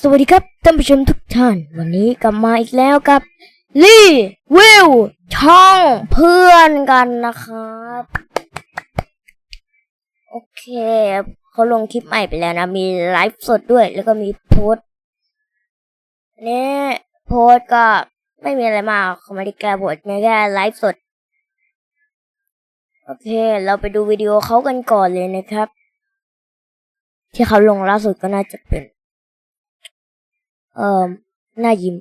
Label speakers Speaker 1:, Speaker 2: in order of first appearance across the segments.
Speaker 1: สวัสดีครับท่านผู้ชมทุกท่าน วันนี้กลับมาอีกแล้วกับลี่วิวช่องเพื่อนกันนะครับ โอเคเขาลงคลิปใหม่ไปแล้วนะ มีไลฟ์สดด้วย แล้วก็มีโพสต์นี่โพสก็ไม่มีอะไรมากเขาไม่ได้แก้บทมีแค่ไลฟ์สด โอเค เราไปดูวิดีโอเขากันก่อนเลยนะครับ ที่เขาลงล่าสุดก็น่าจะเป็น เอ่อหน้ายิ้ม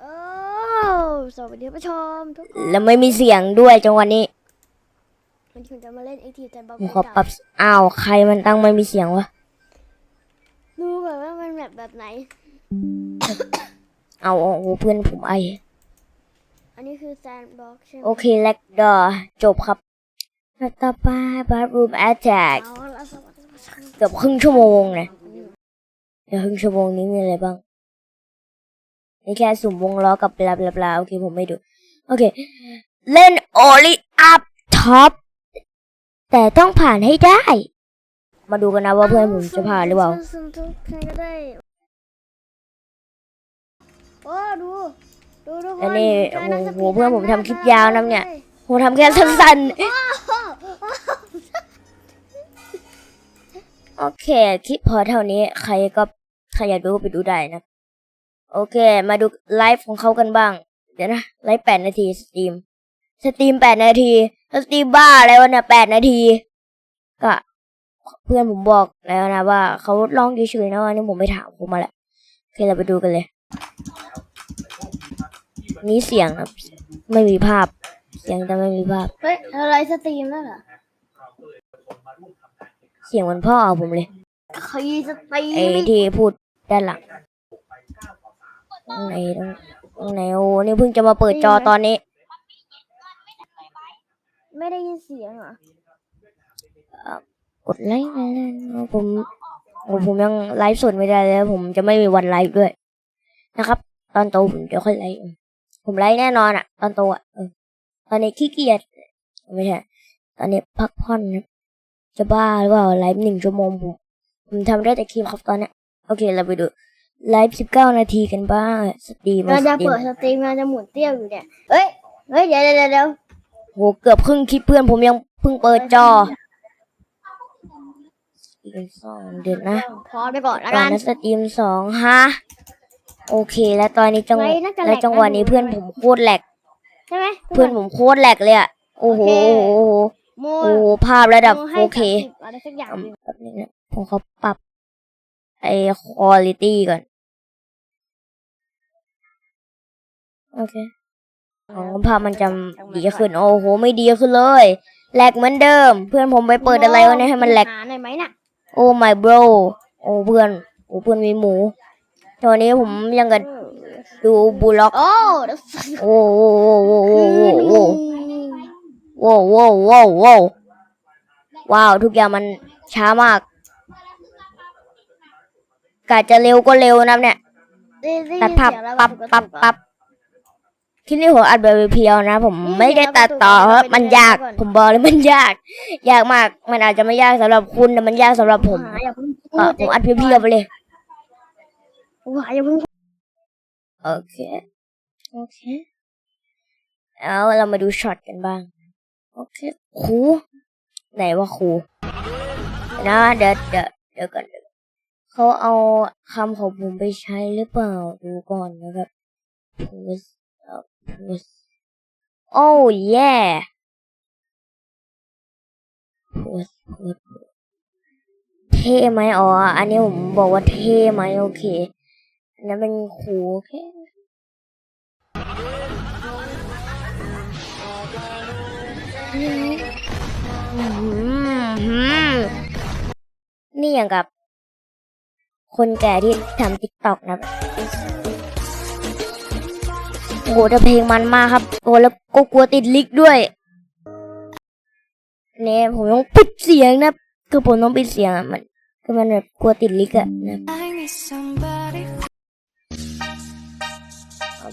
Speaker 2: โอ้สวัสดีผู้ชมทุกคน
Speaker 1: แล้วไม่มีเสียงด้วยจังหวะนี้
Speaker 2: วันนี้ผมจะมาเล่นเอ็กทีแทนบอล
Speaker 1: ผมขอปรับอ้าวใครมันตั้งไม่มีเสียงวะ
Speaker 2: ดูก่อนว่ามันแบบแบบไหน
Speaker 1: เอาโอ้โหเพื่อนผมไอ
Speaker 2: อันนี้คือแซนบ็อกใช่ไหม
Speaker 1: โอเคแลกดอจบครับต่อไปบาร์รูมแอตแทก
Speaker 2: เอาละสวัสดีผู้ชม
Speaker 1: เกือบครึ่งชั่วโมงนะ เดี๋ยวครึ่งชั่วโมงนี้มีอะไรบ้างนี่แค่สุ่มวงล้อกับลาบลาบลาโอเคผมไม่ดู โอเค เล่นโอลิอัพท็อปแต่ต้องผ่านให้ได้ มาดูกันนะว่าเพื่อนผมจะผ่านหรือเปล่า
Speaker 2: ซุ่มทุกใครก็ได้โอ้ดูดูทุกคน
Speaker 1: อันนี้
Speaker 2: จยนัก
Speaker 1: โอ้โห
Speaker 2: สปีด
Speaker 1: เพื่อนผมทำคลิปยาวนะเนี่ย
Speaker 2: ได้
Speaker 1: ผมทำแค่สั้นๆ โอเค คลิปพอเท่านี้ใครก็ใค รอยากดูก็ไปดูได้นะ โอเค มาดูไลฟ์ของเขากันบ้าง เดี๋ยวนะ ไลฟ์แปดนาทีสตรีม สตรีมแปดนาที สตรีมบ้าอะไรวะเนี่ยแปดนาที ก็ เพื่อนผมบอกแล้วนะว่าเขาลองเฉยๆนะอันนี้ผมไปถามผมมาแหละโอเคเราไปดูกันเลย นี่เสียงครับ ไม่มีภาพ เสียงแต่ไม่มีภาพ
Speaker 2: เฮ้ยอะไรสตรีมแล้วเหรอ
Speaker 1: เสียงเหมันพ่อเอาผมเลย
Speaker 2: ใครสตรีม
Speaker 1: ไอ้ที่พูด ด้านหลังตรงไหนตรงตรงไหนโอ้นี่เพิ่งจะมาเปิดจอตอนนี้
Speaker 2: ไม่ได้ยินเสียงเหรอ
Speaker 1: กดไลค์ไปเลยผมโอ้ผมยังไลฟ์สดไม่ได้เลยผมจะไม่มีวันไลฟ์ด้วย นะครับ ตอนโตผมจะค่อยไลฟ์ผมไลฟ์แน่นอนอะตอนโตอะเออตอนนี้ขี้เกียจไม่ใช่ตอนนี้พักผ่อนนะจะบ้าหรือเปล่าไลฟ์หนึ่งชั่วโมงผมผมทำได้แต่คลิปครับตอนเนี้ย โอเค เราไปดูไลฟ์สิบเก้านาทีกันบ้างสตรีม
Speaker 2: เรา
Speaker 1: ส
Speaker 2: จะ
Speaker 1: ตรีม
Speaker 2: เปิดสตรีมเราจะหมุนเตี้ยวอยู่เนี่ยเฮ้ยเฮ้ยเดี๋ยวเดี๋ยวเดี๋ยว
Speaker 1: โหเกือบครึ่งคลิปเพื่อนผมยังเพิ่งเปิดจออีกสองเดือนนะ
Speaker 2: พอไปก่อนละ
Speaker 1: ตอ
Speaker 2: กันน
Speaker 1: นั้นสตรีมสองฮะโอเค แล้วตอนนี้จัง
Speaker 2: ไว้น่าจะแหลก
Speaker 1: แล้วจังหวะนี้
Speaker 2: นะ
Speaker 1: เพื่อนผมโคตรแหลก
Speaker 2: ใช่ไหม
Speaker 1: เพื่อนผมโคตรแหลกเลยอะโอ้โห
Speaker 2: โอเค
Speaker 1: โอ้โห
Speaker 2: โม
Speaker 1: โอ้โหภาพระดับ
Speaker 2: โมให้
Speaker 1: โอเค
Speaker 2: สามสิบอะไรสักอย่าง
Speaker 1: อื
Speaker 2: ห
Speaker 1: ม
Speaker 2: นึ่ง
Speaker 1: แป๊บนึงนะผมเขาปรับ ไอ้คุณภาพก่อน โอเคของภาพมันจะดีขึ้น โอ้โห ไม่ดีขึ้นเลย แหลกเหมือนเดิม เพื่อนผมไปเปิดอะไรวะเนี่ยให้มันแหลก
Speaker 2: หาหน่อยไหมน่ะ
Speaker 1: โอ้ my bro โอ้เพื่อนโอ้เพื่อนมีหมู ตอนนี้ผมยังกับดูบูล็อก
Speaker 2: โอ้เดี๋ยว
Speaker 1: โอ้โอ้โอ้โอ้
Speaker 2: คื
Speaker 1: โอ้
Speaker 2: น
Speaker 1: โอ้โอ้โอ้โอ้โอ้ว้าว ทุกอย่างมันช้ามาก กะจะเร็วก็เร็วนะเนี่ย
Speaker 2: ได้ได้
Speaker 1: ตัด
Speaker 2: ยิน
Speaker 1: ภาพ
Speaker 2: เสียงแล้ว
Speaker 1: ปั๊บ
Speaker 2: มัน
Speaker 1: ปั๊บ
Speaker 2: กระตุก
Speaker 1: ปั๊บคลิปนี้ผมอัดแบบเพียวนะ ผมไม่ได้ตัดต่อเพราะมันยาก ผมบอกเลยมันยาก ยากมาก มันอาจจะไม่ยากสำหรับคุณแต่มันยากสำหรับผม
Speaker 2: หาอย่าเพิ่งพู
Speaker 1: ก็
Speaker 2: ด
Speaker 1: ผมอัดเพียวๆไปเลย
Speaker 2: หาอย่าเพิ่ง
Speaker 1: โอเคโอเคเอาเรามาดูช็อตกันบ้างโอเคครูไหนว่าครูเดี๋ยวนะเดี๋ยวเดี๋ยวเดี๋ยวก่อน เขาเอาคำของผมไปใช้หรือเปล่าดูก่อนนะครับ push up push oh yeah push push เท่ไหมอ๋อ อันนี้ผมบอกว่าเท่ไหมโอเค อันนั้นเป็นครูโอเคอืมอืมนี่อย่างกับ คนแก่ที่ทำติ๊กต็อกนะโอ้โหแต่เพลงมันมากครับ โอ้แล้วก็กลัวติดลิกด้วยเนี่ยผมต้องปิดเสียงนะคือผมต้องปิดเสียงอะมันคือมันแบบกลัวติดลิกอะนะ
Speaker 3: I need somebody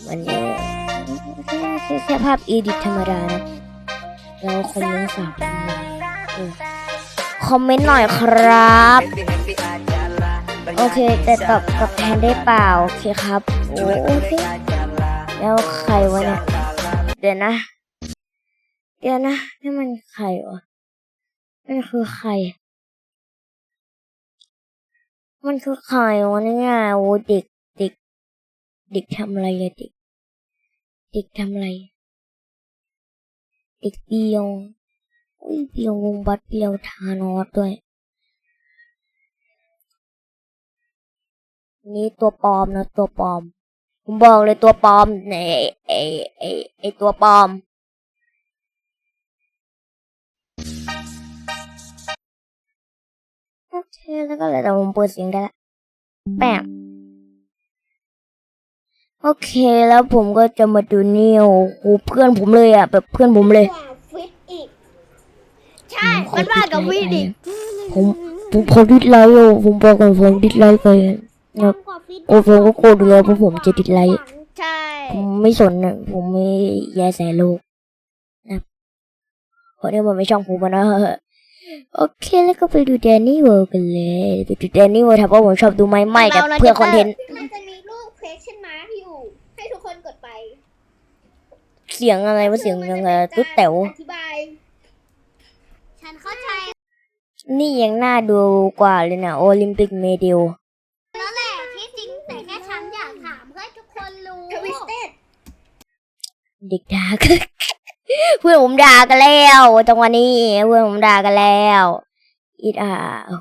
Speaker 1: เนนี้แค่แค่ภาพอีดิทธรรมดานะเราคอมเมนต์สามคอมเมนต์หน่อยครับ โอเค แต่ตอบตอบแทนได้เปล่า โอเคครับโอ้โอเค แล้วใครวะเนี่ย เดี๋ยวนะ เดี๋ยวนะ นี่มันใครวะมันคือใคร มันคือใครวะเนี่ยโอ้เด็กเด็ก เด็กทำอะไรอะเด็ก เด็กทำอะไร เด็กเปียวอุ้ยเปียววงบัดเปียวทานอสด้วย นี่ตัวปลอมนะตัวปลอม ผมบอกเลยตัวปลอมไอไอไอไอตัวปลอมโอเคแล้วก็เลยแต่ผมเปิดเสียงได้ละแปมโอเคแล้วผมก็จะมาดูนี่โอ้โหเพื่อนผมเลยอะ แบบเพื่อนผมเลย
Speaker 2: กว่าฟิตอีก ใช่ มันมากกับฟิตอีก
Speaker 1: ผมผมผมดิสไลค์อะผมบอกก่อนผมดิสไลค์ไป ครับ
Speaker 2: กว่าฟิต
Speaker 1: โอ้ผมก็โกรธเลยเพราะผมจะดิสไลค์
Speaker 2: ใช่
Speaker 1: ผมไม่สนอะผมไม่แยแสโลกนะครับเพราะเนี่ยมันไม่ช่องผมอะนะโอเคแล้วก็ไปดูแดนนี่เวิร์กันเลยไปดูแดนนี่เวิร์ถ้าว่าผมชอบดูไม่ไม่กับเพื่อคอนเทนต์
Speaker 2: มันจะมีรูป question mark อยู่ให้ทุกคนกดไป
Speaker 1: เสียงอะไรว่าเสียงยังไงตุ๊ดแต๋ว
Speaker 2: อธิบายฉันเข้าใจ
Speaker 1: นี่ยังน่าดูกว่าเลยนะโอลิมปิกเมเดล
Speaker 2: แล้วแหละที่จริงแต่แค่ฉันอยากถามเพื่อให้ทุกคนรู้ทวิสเต็ด
Speaker 1: เด็กด่ากันเพื่อนผมด่ากันแล้วจังวะนี้เพื่อนผมด่ากันแล้วอีดา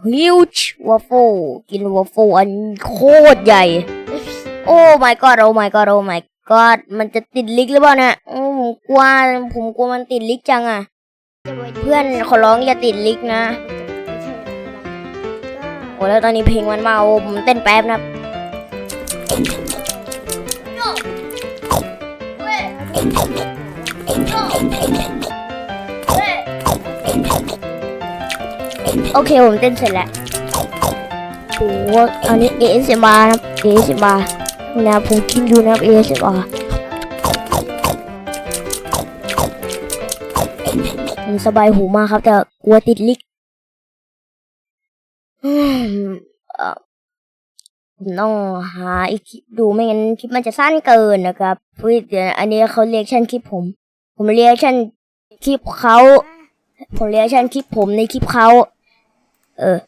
Speaker 1: ฮิวช์วอฟเฟิลกินวอฟเฟิลอันโคตรใหญ่ โอ้ my god โอ้ my god โอ้ my god มันจะติดลิกหรือเปล่าเนี่ยผมกลัวผมกลัวมันติดลิกจังอะเพื่อนขอร้องอย่าติดลิกนะโอ้แล้วตอนนี้เพลงมันมาโอ้ผมเต้นแป๊บนะ โอเคผมเต้นเสร็จแล้วโอ้อันนี้ ASMR นะครับ ASMR นะผมคิดดูนะครับ ASMR ผมสบายหูมากครับ แต่กลัวติดลิก ผมต้องหาอีกคลิปดูไม่งั้นคลิปมันจะสั้นเกินนะครับเฮ้ยเดี๋ยวอันนี้เขาเรียกชั่นคลิปผม ผมเรียกชั่นคลิปเขาผมเรียกชั่นคลิปผมในคลิปเขาเออ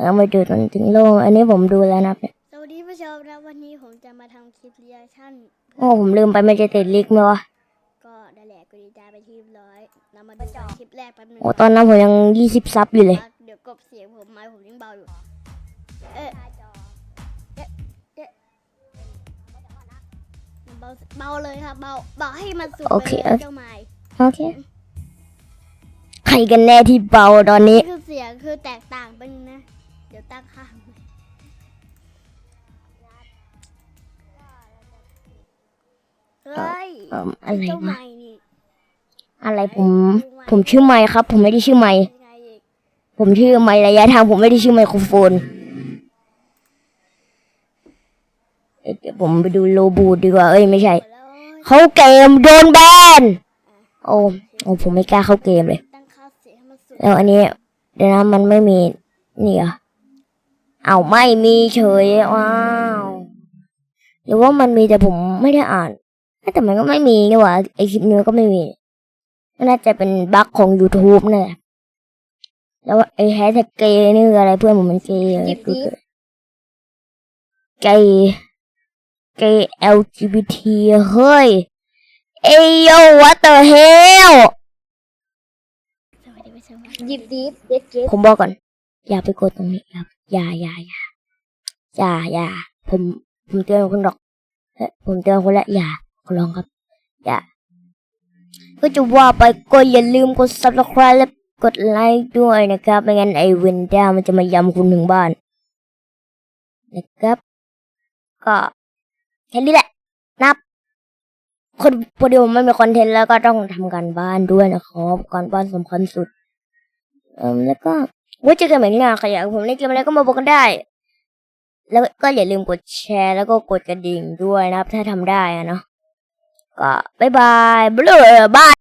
Speaker 1: แล้วมาดูตอนถึงโลกอันนี้ผมดูแล้วนะครับเนี่ย
Speaker 2: สวัสดีผู้ชมนะวันนี้ผมจะมาทำคลิปเรียชั่น
Speaker 1: โอ้ผมลืมไปมันจะติดลิกไหมวะ
Speaker 2: ก็ได้แหละกูดีใจไปที่เรียบร้อยเรามาดูกันคลิปแรกแป๊บหนึง
Speaker 1: โอ้ตอนนั้นผมยังยี่สิบซับอยู่เลย
Speaker 2: เดี๋ยวกบเสียงผมไม้ผมยังเบาอยู่เอ๊ะ บาเบาเลยครับเบาเบาให้มันสุด
Speaker 1: โอเค
Speaker 2: ไปเลยเจ้าไม้
Speaker 1: โอเค ใครกันแน่ที่เบาตอนนี้
Speaker 2: นี่คือเสียงคือแตกต่างไปบนึงนะ เดี๋ยวตั้งค่าใหม่เฮ้ย
Speaker 1: เอ่ออะไร
Speaker 2: เจ้าวะไม้นี่
Speaker 1: อะไรผม ผมชื่อไมค์ครับ ผมไม่ได้ชื่อไมค์
Speaker 2: ยังไงอีก
Speaker 1: ผมชื่อไมค์ระยะทางผมไม่ได้ชื่อไมโครโฟน เอ๊ะเดี๋ยวผมไปดูโลบูดดีกว่า เอ้ยไม่ใช่ เขาเกมโดนแบน โอ้โอ้ผมไม่กล้าเข้าเกมเลย แล้วอันนี้ เดี๋ยวนะมันไม่มีนี่เหรอเอาไม่มีเฉย ว้าวหรือว่ามันมีแต่ผมไม่ได้อ่าน แต่มันก็ไม่มีนี่หว่าไอคลิปนี้ก็ไม่มีน่าจะเป็นบั๊กของ YouTube นั่แหละแล้วไอแฮชแท็กเกย์นี่คืออะไรเพื่อนผมมันเกย์เกย์ เกย์ LGBT เฮ้ย เอยโย what the hell
Speaker 2: สวัสดีผู้ชม
Speaker 3: Deep deep deep deep
Speaker 1: ผมบอกก่อน อย่าไปกดตรงนี้ครับอย่าอย่าอย่าอย่าอย่าผมผมเตือนคุณหรอกเอ้ยผมเตือนคุณแล้วอย่าขอร้องครับ อย่าก็จะว่าไปก็อย่าลืมกด subscribe และกดไลค์ด้วยนะครับไม่งั้นไอ้วินด้ามันจะมายำคุณถึงบ้าน นะครับ ก็แค่นี้แหละนับคนพอดีผมไม่มีคอนเทนต์แล้วก็ต้องทำการบ้านด้วยนะครับการบ้านสำคัญสุดเอ่มแล้วก็ไว้เจอกันใหม่หน้าใครอยากผมเล่นเกมอะไรก็มาบอกกันได้ แล้วก็อย่าลืมกดแชร์แล้วก็กดกระดิ่งด้วยนะครับ ถ้าทำได้อะเนาะก็บายบายบลูบาย